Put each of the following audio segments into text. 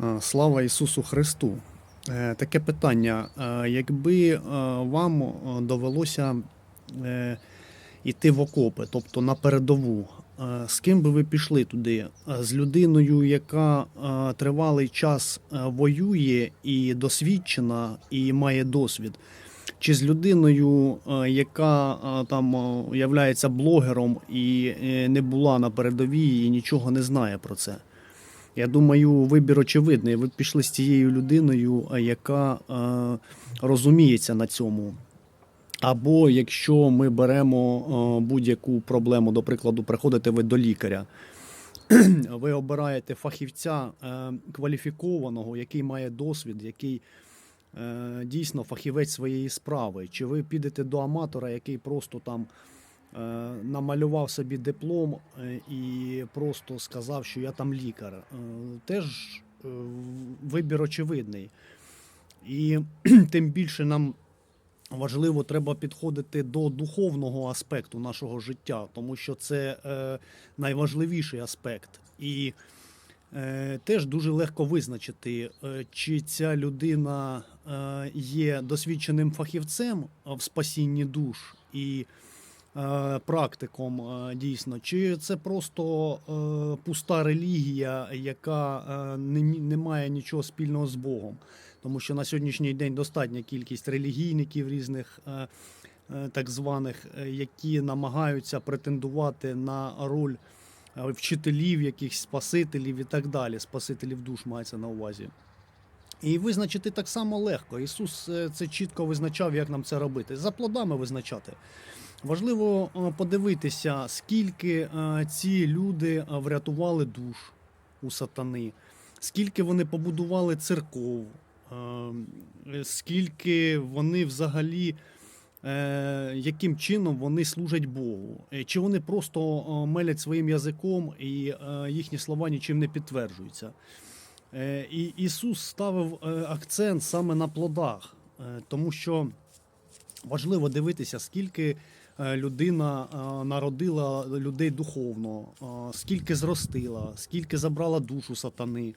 Е, Слава Ісусу Христу! Е, Таке питання. Е, Якби вам довелося йти в окопи, тобто на передову, з ким би ви пішли туди? З людиною, яка тривалий час воює і досвідчена, і має досвід? Чи з людиною, яка там являється блогером і не була на передовій і нічого не знає про це? Я думаю, вибір очевидний. Ви пішли з тією людиною, яка розуміється на цьому. Або якщо ми беремо будь-яку проблему, до прикладу, приходите ви до лікаря, ви обираєте фахівця е, кваліфікованого, який має досвід, який е, дійсно фахівець своєї справи. Чи ви підете до аматора, який просто там намалював собі диплом е, і просто сказав, що я там лікар. Е, Теж е, вибір очевидний. І тим більше нам важливо треба підходити до духовного аспекту нашого життя, тому що це е, найважливіший аспект. І е, теж дуже легко визначити, е, чи ця людина е, є досвідченим фахівцем в спасінні душ і е, практиком е, дійсно, чи це просто е, пуста релігія, яка е, не, має нічого спільного з Богом. Тому що на сьогоднішній день достатня кількість релігійників різних. е, е, Так званих, е, які намагаються претендувати на роль е, вчителів, якихось спасителів і так далі. Спасителів душ мається на увазі. І визначити так само легко. Ісус е, це чітко визначав, як нам це робити. За плодами визначати. Важливо е, подивитися, скільки е, ці люди е, врятували душ у сатани, скільки вони побудували церков, скільки вони взагалі. Яким чином вони служать Богу? Чи вони просто мелять своїм язиком і їхні слова нічим не підтверджуються? І Ісус ставив акцент саме на плодах, тому що важливо дивитися, скільки е, людина е, народила людей духовно, е, скільки зростила, скільки забрала душу сатани,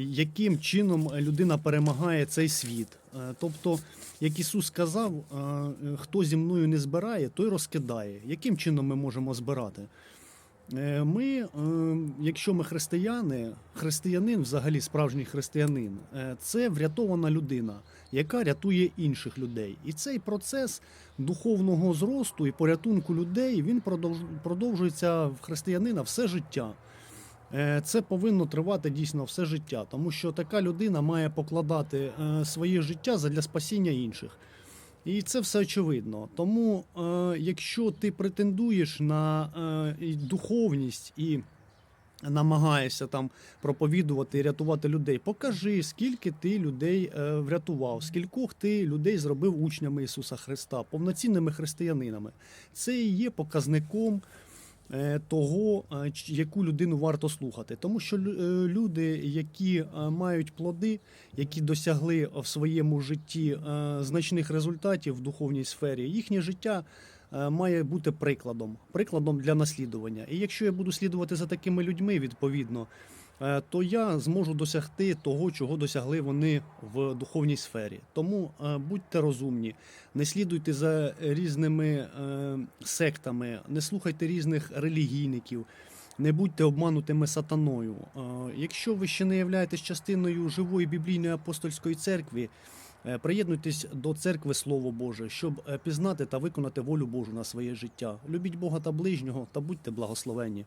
яким чином людина перемагає цей світ. Тобто, як Ісус сказав, хто зі мною не збирає, той розкидає. Яким чином ми можемо збирати? Е, Ми, е, якщо ми християни, християнин, взагалі справжній християнин, е, це врятована людина, яка рятує інших людей. І цей процес духовного зросту і порятунку людей він продовж- продовжується в християнина все життя. Це повинно тривати дійсно все життя, тому що така людина має покладати своє життя для спасіння інших. І це все очевидно. Тому, е, якщо ти претендуєш на е, духовність і намагаєшся там проповідувати і рятувати людей, покажи, скільки ти людей е, врятував, скількох ти людей зробив учнями Ісуса Христа, повноцінними християнинами. Це і є показником. Е, Того, е, яку людину варто слухати, тому що е, люди, які мають плоди, які досягли в своєму житті значних результатів в духовній сфері, їхнє життя має бути прикладом, прикладом для наслідування. І якщо я буду слідувати за такими людьми, відповідно, то я зможу досягти того, чого досягли вони в духовній сфері. Тому е, будьте розумні, не слідуйте за різними е, сектами, не слухайте різних релігійників. Не будьте обманутими сатаною. Е, Якщо ви ще не являєтесь частиною живої біблійної апостольської церкви, е, приєднуйтесь до церкви Слово Боже, щоб е, пізнати та виконати волю Божу на своє життя. Любіть Бога та ближнього та будьте благословені.